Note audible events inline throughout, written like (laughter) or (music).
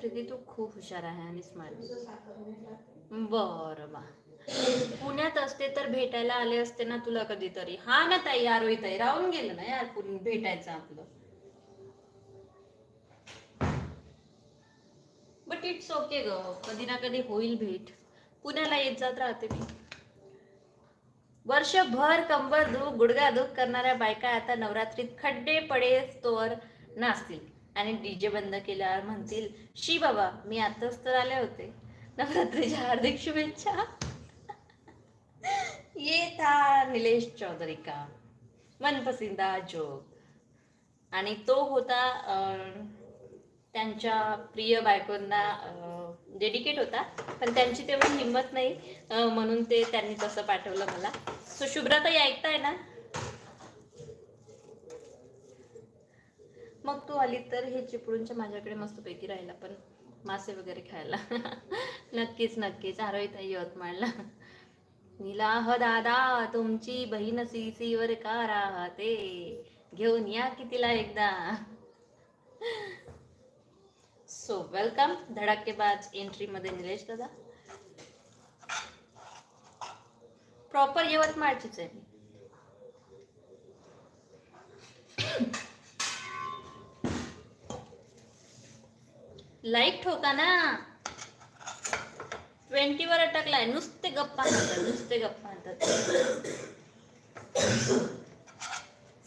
प्रीती तू खूप हुशार आहे आणि स्मार्ट बरं बा. पुण्यात असते तर भेटायला आले असते ना तुला कधीतरी. हा ना ताई आरोही ताई राहून गेलं ना यार भेटायचं आपलं. बट इट्स ओके ग. कधी ना कधी होईल भेट. पुण्याला येत जात राहते मी. वर्षभर कंबर दुख गुडगा दुख करणाऱ्या बायका आता नवरात्रीत खड्डे पडे तोवर नाचतील. आणि डी जे बंद केल्यावर म्हणतील शी बाबा मी आताच तर आले होते. नवरात्रीच्या हार्दिक शुभेच्छा. ये था निलेश चौधरी का मनपसिंदा जोग. आणि तो होता त्यांच्या प्रिय बायकोंना डेडिकेट होता पण त्यांची तेवढी हिंमत नाही म्हणून ते त्यांनी तसं पाठवलं मला. सो शुभ्राताई ऐकताय ना? मग तू आली तर हे चिपळूणच्या माझ्याकडे मस्तपैकी राहिला पण मासे वगैरे खायला. (laughs) नक्कीच नक्कीच. आरोही यवतमाळला. नीला ह दादा तुमची बहीण सी सी वर का राहते? घेऊन या की तिला एकदा. सो वेलकम धडाकेबाज एंट्रीमध्ये निलेश दादा. प्रॉपर यवतमाळचीच आहे लाइट लाईक ठोका ना. ट्वेंटीवर अटकलाय. नुसते गप्पा आणतात नुसते गप्पा म्हणतात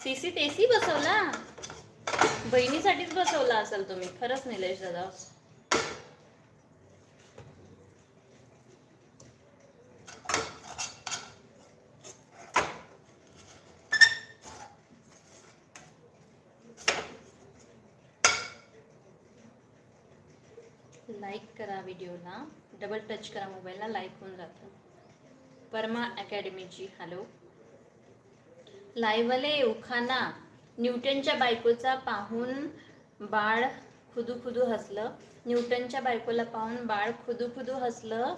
सीसी एसी बसवला? बहिणीसाठीच बसवला असेल तुम्ही. खरंच निलेश दादा. लाईक करा व्हिडिओला डबल टच करा मोबाईलला लाईक होऊन जातं. परमा अकॅडमीची हॅलो लायवले उखाना न्यूटनच्या बायकोचा पाहून बाळ खुदू खुदू हसलं. न्यूटनच्या बायकोला पाहून बाळ खुदू खुदू हसलं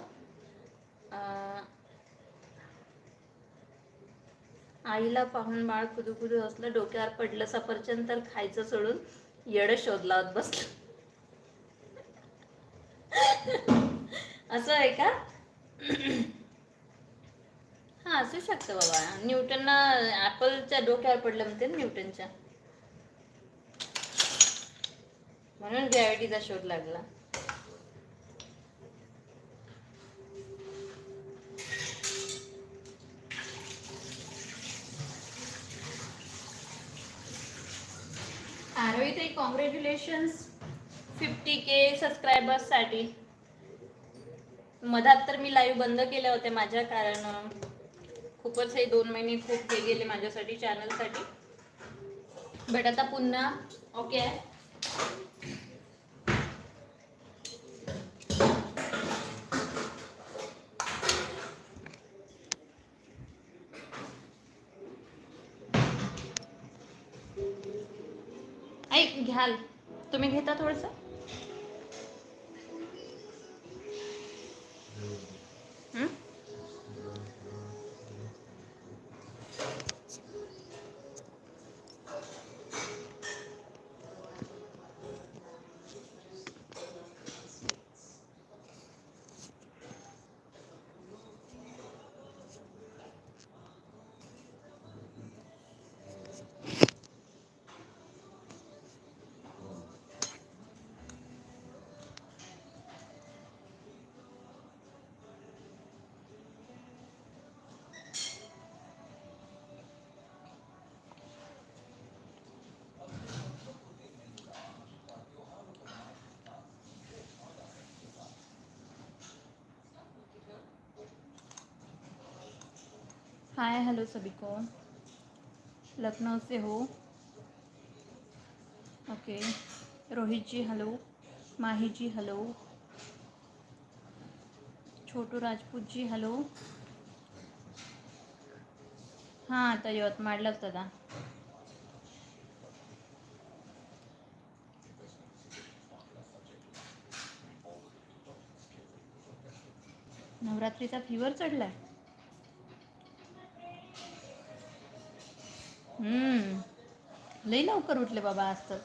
आईला पाहून बाळ खुदू खुदू हसलं. डोक्यावर पडलं सफरचंद तर खायचं सोडून येडं शोधला लावत बसलं. असं आहे का? (clears throat) हा असू शकतं बाबा. न्यूटन ऍपलच्या डोक्यावर पडलं म्हणते ना न्यूटनच्या. म्हणून ग्रॅव्हिटीचा शोध लागला. आरोही ते कॉंग्रॅच्युलेशन्स फिफ्टी के सबस्क्रायबर्ससाठी मधात तर मी लाईव्ह बंद केल्या होत्या माझ्या कारण खूपच हे दोन महिने खूप हे गेले माझ्यासाठी चॅनलसाठी बट आता पुन्हा ओके आहे. ऐक घ्याल. तुम्ही घेता थोडंसं? हाय हेलो सभी को लखनऊ से हो. Okay. Rohit ji hello. Mahi ji hello. Chhotu Rajput ji hello. हां आता यवतमाळलाच दादा नवरात्रीचा फीवर चढलाय? हम्म. लई लवकर उठले बाबा आज तर.